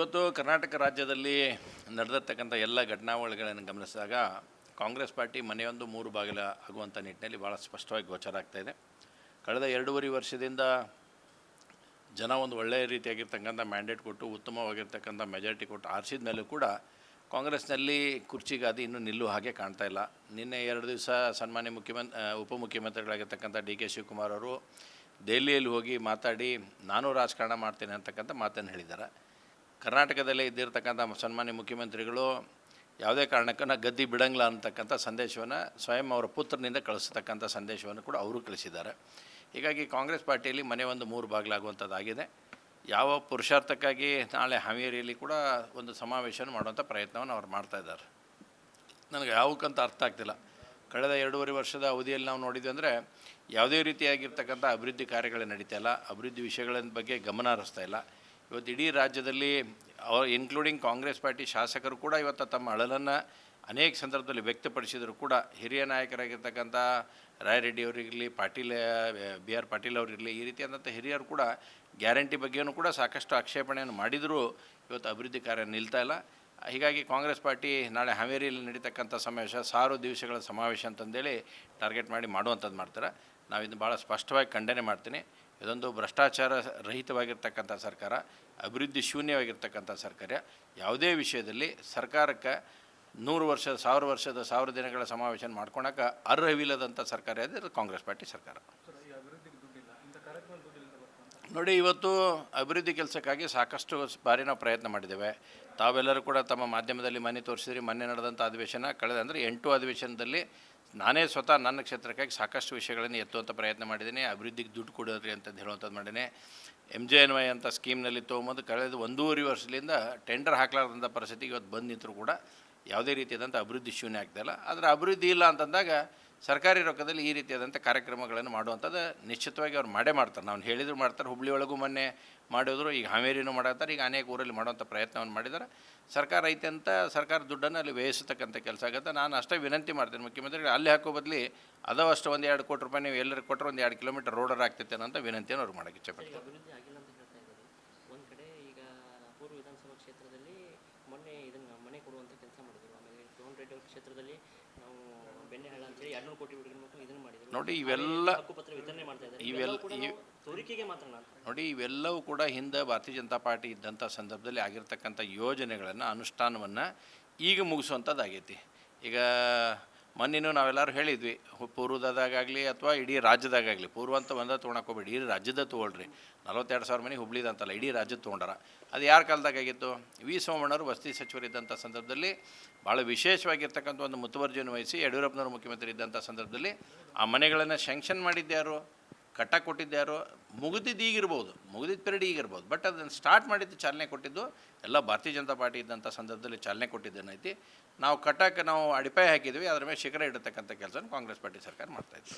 ಇವತ್ತು ಕರ್ನಾಟಕ ರಾಜ್ಯದಲ್ಲಿ ನಡೆದಿರ್ತಕ್ಕಂಥ ಎಲ್ಲ ಘಟನಾವಳಿಗಳನ್ನು ಗಮನಿಸಿದಾಗ ಕಾಂಗ್ರೆಸ್ ಪಾರ್ಟಿ ಮನೆಯೊಂದು ಮೂರು ಬಾಗಿಲ ಆಗುವಂಥ ನಿಟ್ಟಿನಲ್ಲಿ ಭಾಳ ಸ್ಪಷ್ಟವಾಗಿ ಗೋಚರ ಇದೆ. ಕಳೆದ ಎರಡೂವರೆ ವರ್ಷದಿಂದ ಜನ ಒಂದು ಒಳ್ಳೆಯ ರೀತಿಯಾಗಿರ್ತಕ್ಕಂಥ ಮ್ಯಾಂಡೇಟ್ ಕೊಟ್ಟು, ಉತ್ತಮವಾಗಿರ್ತಕ್ಕಂಥ ಮೆಜಾರಿಟಿ ಕೊಟ್ಟು ಆರಿಸಿದ ಮೇಲೂ ಕೂಡ ಕಾಂಗ್ರೆಸ್ನಲ್ಲಿ ಕುರ್ಚಿಗಾದಿ ಇನ್ನೂ ನಿಲ್ಲುವ ಹಾಗೆ ಕಾಣ್ತಾ ಇಲ್ಲ. ನಿನ್ನೆ ಎರಡು ದಿವಸ ಸನ್ಮಾನ್ಯ ಮುಖ್ಯಮಂತ್ರಿ ಉಪಮುಖ್ಯಮಂತ್ರಿಗಳಾಗಿರ್ತಕ್ಕಂಥ ಡಿ ಕೆ ಶಿವಕುಮಾರ್ ಅವರು ದೆಹಲಿಯಲ್ಲಿ ಹೋಗಿ ಮಾತಾಡಿ, ನಾನು ರಾಜಕಾರಣ ಮಾಡ್ತೇನೆ ಅಂತಕ್ಕಂಥ ಮಾತನ್ನು ಹೇಳಿದ್ದಾರೆ. ಕರ್ನಾಟಕದಲ್ಲೇ ಇದ್ದಿರ್ತಕ್ಕಂಥ ಸನ್ಮಾನ್ಯ ಮುಖ್ಯಮಂತ್ರಿಗಳು ಯಾವುದೇ ಕಾರಣಕ್ಕೂ ನಾ ಗದ್ದಿ ಬಿಡಂಗಿಲ್ಲ ಅಂತಕ್ಕಂಥ ಸಂದೇಶವನ್ನು ಸ್ವಯಂ ಅವರ ಪುತ್ರನಿಂದ ಕಳಿಸ್ತಕ್ಕಂಥ ಸಂದೇಶವನ್ನು ಕೂಡ ಅವರು ಕಳಿಸಿದ್ದಾರೆ. ಹೀಗಾಗಿ ಕಾಂಗ್ರೆಸ್ ಪಾರ್ಟಿಯಲ್ಲಿ ಮನೆ ಒಂದು ಮೂರು ಬಾಗಿಲಾಗುವಂಥದ್ದಾಗಿದೆ. ಯಾವ ಪುರುಷಾರ್ಥಕ್ಕಾಗಿ ನಾಳೆ ಹಾವೇರಿಯಲ್ಲಿ ಕೂಡ ಒಂದು ಸಮಾವೇಶವನ್ನು ಮಾಡುವಂಥ ಪ್ರಯತ್ನವನ್ನು ಅವ್ರು ಮಾಡ್ತಾ ಇದ್ದಾರೆ. ನನಗೆ ಯಾವಕ್ಕಂತ ಅರ್ಥ ಆಗ್ತಿಲ್ಲ. ಕಳೆದ ಎರಡೂವರೆ ವರ್ಷದ ಅವಧಿಯಲ್ಲಿ ನಾವು ನೋಡಿದ್ವಿ ಅಂದರೆ ಯಾವುದೇ ರೀತಿಯಾಗಿರ್ತಕ್ಕಂಥ ಅಭಿವೃದ್ಧಿ ಕಾರ್ಯಗಳು ನಡೀತಾ ಇಲ್ಲ. ಅಭಿವೃದ್ಧಿ ವಿಷಯಗಳ ಬಗ್ಗೆ ಗಮನ ಹರಿಸ್ತಾ ಇಲ್ಲ. ಇವತ್ತು ಇಡೀ ರಾಜ್ಯದಲ್ಲಿ ಅವರು ಇನ್ಕ್ಲೂಡಿಂಗ್ ಕಾಂಗ್ರೆಸ್ ಪಾರ್ಟಿ ಶಾಸಕರು ಕೂಡ ಇವತ್ತು ತಮ್ಮ ಅಳಲನ್ನು ಅನೇಕ ಸಂದರ್ಭದಲ್ಲಿ ವ್ಯಕ್ತಪಡಿಸಿದರೂ ಕೂಡ. ಹಿರಿಯ ನಾಯಕರಾಗಿರ್ತಕ್ಕಂಥ ರಾಯರೆಡ್ಡಿ ಅವರಿರಲಿ, ಪಾಟೀಲ್, ಬಿ ಆರ್ ಪಾಟೀಲ್ ಅವರಿರಲಿ, ಈ ರೀತಿಯಾದಂಥ ಹಿರಿಯರು ಕೂಡ ಗ್ಯಾರಂಟಿ ಬಗ್ಗೆಯೂ ಕೂಡ ಸಾಕಷ್ಟು ಆಕ್ಷೇಪಣೆಯನ್ನು ಮಾಡಿದರೂ. ಇವತ್ತು ಅಭಿವೃದ್ಧಿ ಕಾರ್ಯ ನಿಲ್ತಾ ಇಲ್ಲ. ಹೀಗಾಗಿ ಕಾಂಗ್ರೆಸ್ ಪಾರ್ಟಿ ನಾಳೆ ಹಾವೇರಿಯಲ್ಲಿ ನಡೀತಕ್ಕಂಥ ಸಮಾವೇಶ, ಸಾರು ದಿವಸಗಳ ಸಮಾವೇಶ ಅಂತಂದೇಳಿ ಟಾರ್ಗೆಟ್ ಮಾಡಿ ಮಾಡುವಂಥದ್ದು ಮಾಡ್ತಾರೆ. ನಾವು ಇದನ್ನು ಭಾಳ ಸ್ಪಷ್ಟವಾಗಿ ಖಂಡನೆ ಮಾಡ್ತೀನಿ. ಇದೊಂದು ಭ್ರಷ್ಟಾಚಾರ ರಹಿತವಾಗಿರ್ತಕ್ಕಂಥ ಸರ್ಕಾರ, ಅಭಿವೃದ್ಧಿ ಶೂನ್ಯವಾಗಿರ್ತಕ್ಕಂಥ ಸರ್ಕಾರ. ಯಾವುದೇ ವಿಷಯದಲ್ಲಿ ಸರ್ಕಾರಕ್ಕೆ ನೂರು ವರ್ಷದ, ಸಾವಿರ ವರ್ಷದ, ಸಾವಿರ ದಿನಗಳ ಸಮಾವೇಶ ಮಾಡ್ಕೊಳಕ್ಕೆ ಅರ್ಹವಿಲ್ಲದಂಥ ಸರ್ಕಾರ ಅದು ಕಾಂಗ್ರೆಸ್ ಪಾರ್ಟಿ ಸರ್ಕಾರ. ನೋಡಿ, ಇವತ್ತು ಅಭಿವೃದ್ಧಿ ಕೆಲಸಕ್ಕಾಗಿ ಸಾಕಷ್ಟು ಬಾರಿ ನಾವು ಪ್ರಯತ್ನ ಮಾಡಿದ್ದೇವೆ. ತಾವೆಲ್ಲರೂ ಕೂಡ ತಮ್ಮ ಮಾಧ್ಯಮದಲ್ಲಿ ಮನೆ ತೋರಿಸಿದ್ರಿ, ಮೊನ್ನೆ ನಡೆದಂಥ ಅಧಿವೇಶನ, ಕಳೆದ ಅಂದರೆ ಎಂಟು ಅಧಿವೇಶನದಲ್ಲಿ ನಾನೇ ಸ್ವತಃ ನನ್ನ ಕ್ಷೇತ್ರಕ್ಕಾಗಿ ಸಾಕಷ್ಟು ವಿಷಯಗಳನ್ನು ಎತ್ತುವಂಥ ಪ್ರಯತ್ನ ಮಾಡಿದ್ದೀನಿ, ಅಭಿವೃದ್ಧಿಗೆ ದುಡ್ಡು ಕೊಡೋದ್ರಿ ಅಂತ ಹೇಳುವಂಥದ್ದು ಮಾಡಿದ್ದೀನಿ. ಎಂ ಜೆ ಎನ್ ವೈ ಅಂತ ಸ್ಕೀಮ್ನಲ್ಲಿ ತೊಗೊಂಬಂದು ಕಳೆದ ಒಂದೂವರೆ ವರ್ಷದಿಂದ ಟೆಂಡರ್ ಹಾಕ್ಲಾರ್ದಂಥ ಪರಿಸ್ಥಿತಿಗೆ ಇವತ್ತು ಬಂದು ನಿಂತರೂ ಕೂಡ ಯಾವುದೇ ರೀತಿಯಾದಂಥ ಅಭಿವೃದ್ಧಿ ಶೂನ್ಯ ಆಗ್ತಾಯಿಲ್ಲ ಆದರೆ ಅಭಿವೃದ್ಧಿ ಇಲ್ಲ ಅಂತಂದಾಗ ಸರ್ಕಾರಿ ರೊಕ್ಕದಲ್ಲಿ ಈ ರೀತಿಯಾದಂಥ ಕಾರ್ಯಕ್ರಮಗಳನ್ನು ಮಾಡುವಂಥದ್ದು ನಿಶ್ಚಿತವಾಗಿ ಅವ್ರು ಮಾಡೇ ಮಾಡ್ತಾರೆ. ನಾವು ಹೇಳಿದ್ರು ಮಾಡ್ತಾರೆ, ಹುಬ್ಳಿ ಒಳಗೂ ಮೊನ್ನೆ ಮಾಡಿದ್ರು, ಈಗ ಹಾವೇರಿನೂ ಮಾಡತ್ತಾರೆ, ಈಗ ಅನೇಕ ಊರಲ್ಲಿ ಮಾಡುವಂಥ ಪ್ರಯತ್ನವನ್ನು ಮಾಡಿದ್ದಾರೆ. ಸರ್ಕಾರ ಐತೆ ಅಂತ ಸರ್ಕಾರ ದುಡ್ಡನ್ನು ಅಲ್ಲಿ ವ್ಯಯಿಸತಕ್ಕಂಥ ಕೆಲಸ ಆಗುತ್ತೆ. ನಾನು ಅಷ್ಟೇ ವಿನಂತಿ ಮಾಡ್ತೀನಿ ಮುಖ್ಯಮಂತ್ರಿಗಳು ಅಲ್ಲಿ ಹಾಕೋ ಬದಲಿ ಅದೋ ಅಷ್ಟು ಒಂದು ಎರಡು ಕೋಟಿ ರೂಪಾಯಿ ನೀವು ಎಲ್ಲರಿಗೆ ಕೊಟ್ಟರೆ ಒಂದು ಎರಡು ಕಿಲೋಮೀಟರ್ ರೋಡರ್ ಆಗ್ತೈತೆ ಅಂತ ವಿನಂತಿಯನ್ನು ಅವ್ರು ಮಾಡೋಕ್ಕೆ ಇಚ್ಛೆಪಡ್ತಾರೆ ಮೊನ್ನೆ ಕೆಲಸ ಮಾಡಿದ್ರು. ಆಮೇಲೆ ಕ್ಷೇತ್ರದಲ್ಲಿ ನಾವು ಬೆಣ್ಣೆಹಳ್ಳ ಅಂತೇಳಿ ಎರಡ್ನೂರು ಕೋಟಿ ಬಿಡುಗಡೆ ಇದನ್ನು ಮಾಡಿದ್ರು. ನೋಡಿ ಇವೆಲ್ಲ ಹಕ್ಕುಪತ್ರ ವಿತರಣೆ ಮಾಡ್ತಾ ಇದ್ದಾರೆ. ಇವೆಲ್ಲ- ತೋರಿಕೆಗೆ ಮಾತ್ರ ನೋಡಿ ಇವೆಲ್ಲವೂ ಕೂಡ ಹಿಂದೆ ಭಾರತೀಯ ಜನತಾ ಪಾರ್ಟಿ ಇದ್ದಂಥ ಸಂದರ್ಭದಲ್ಲಿ ಆಗಿರ್ತಕ್ಕಂಥ ಯೋಜನೆಗಳನ್ನು ಅನುಷ್ಠಾನವನ್ನು ಈಗ ಮುಗಿಸುವಂಥದ್ದಾಗೈತಿ. ಈಗ ಮೊನ್ನೆನೂ ನಾವೆಲ್ಲರೂ ಹೇಳಿದ್ವಿ ಪೂರ್ವದಾಗಲಿ ಅಥವಾ ಇಡೀ ರಾಜ್ಯದಾಗಲಿ ಪೂರ್ವ ಅಂತ ಒಂದ ತೊಗೊಳಕೋಬೇಡಿ ಇಡೀ ರಾಜ್ಯದ ತೊಗೊಳ್ರಿ. ನಲವತ್ತೆರಡು ಸಾವಿರ ಮನೆ ಹುಬ್ಳಿದಂತಲ್ಲ ಇಡೀ ರಾಜ್ಯದ ತೊಗೊಂಡಾರ. ಅದು ಯಾರ ಕಾಲದಾಗಿತ್ತು ವಿ. ಸೋಮಣ್ಣವರು ವಸತಿ ಸಚಿವರಿದ್ದಂಥ ಸಂದರ್ಭದಲ್ಲಿ ಭಾಳ ವಿಶೇಷವಾಗಿರ್ತಕ್ಕಂಥ ಒಂದು ಮುತುವರ್ಜಿಯನ್ನು ವಹಿಸಿ ಯಡಿಯೂರಪ್ಪನವರು ಮುಖ್ಯಮಂತ್ರಿ ಇದ್ದಂಥ ಸಂದರ್ಭದಲ್ಲಿ ಆ ಮನೆಗಳನ್ನು ಶ್ಯಾಂಕ್ಷನ್ ಮಾಡಿದ್ದ್ಯಾರು ಕಟ್ಟ ಕೊಟ್ಟಿದ್ದ್ಯಾರು ಮುಗಿದಿದ್ದು ಈಗಿರ್ಬೋದು, ಮುಗಿದಿದ್ದ ಪೀರಿಯಡ್ ಈಗಿರ್ಬೋದು. ಬಟ್ ಅದನ್ನು ಸ್ಟಾರ್ಟ್ ಮಾಡಿದ್ದು ಚಾಲನೆ ಕೊಟ್ಟಿದ್ದು, ಎಲ್ಲ ಭಾರತೀಯ ಜನತಾ ಪಾರ್ಟಿ ಇದ್ದಂಥ ಸಂದರ್ಭದಲ್ಲಿ ಚಾಲನೆ ಕೊಟ್ಟಿದ್ದೇನೈತಿ ನಾವು ಕಟ್ಟಕ್ಕೆ ನಾವು ಅಡಿಪಾಯ ಹಾಕಿದ್ವಿ ಅದರ ಮೇಲೆ ಶಿಖರ ಇಡತಕ್ಕಂಥ ಕೆಲಸ ಕಾಂಗ್ರೆಸ್ ಪಾರ್ಟಿ ಸರ್ಕಾರ ಮಾಡ್ತಾಯಿತ್ತು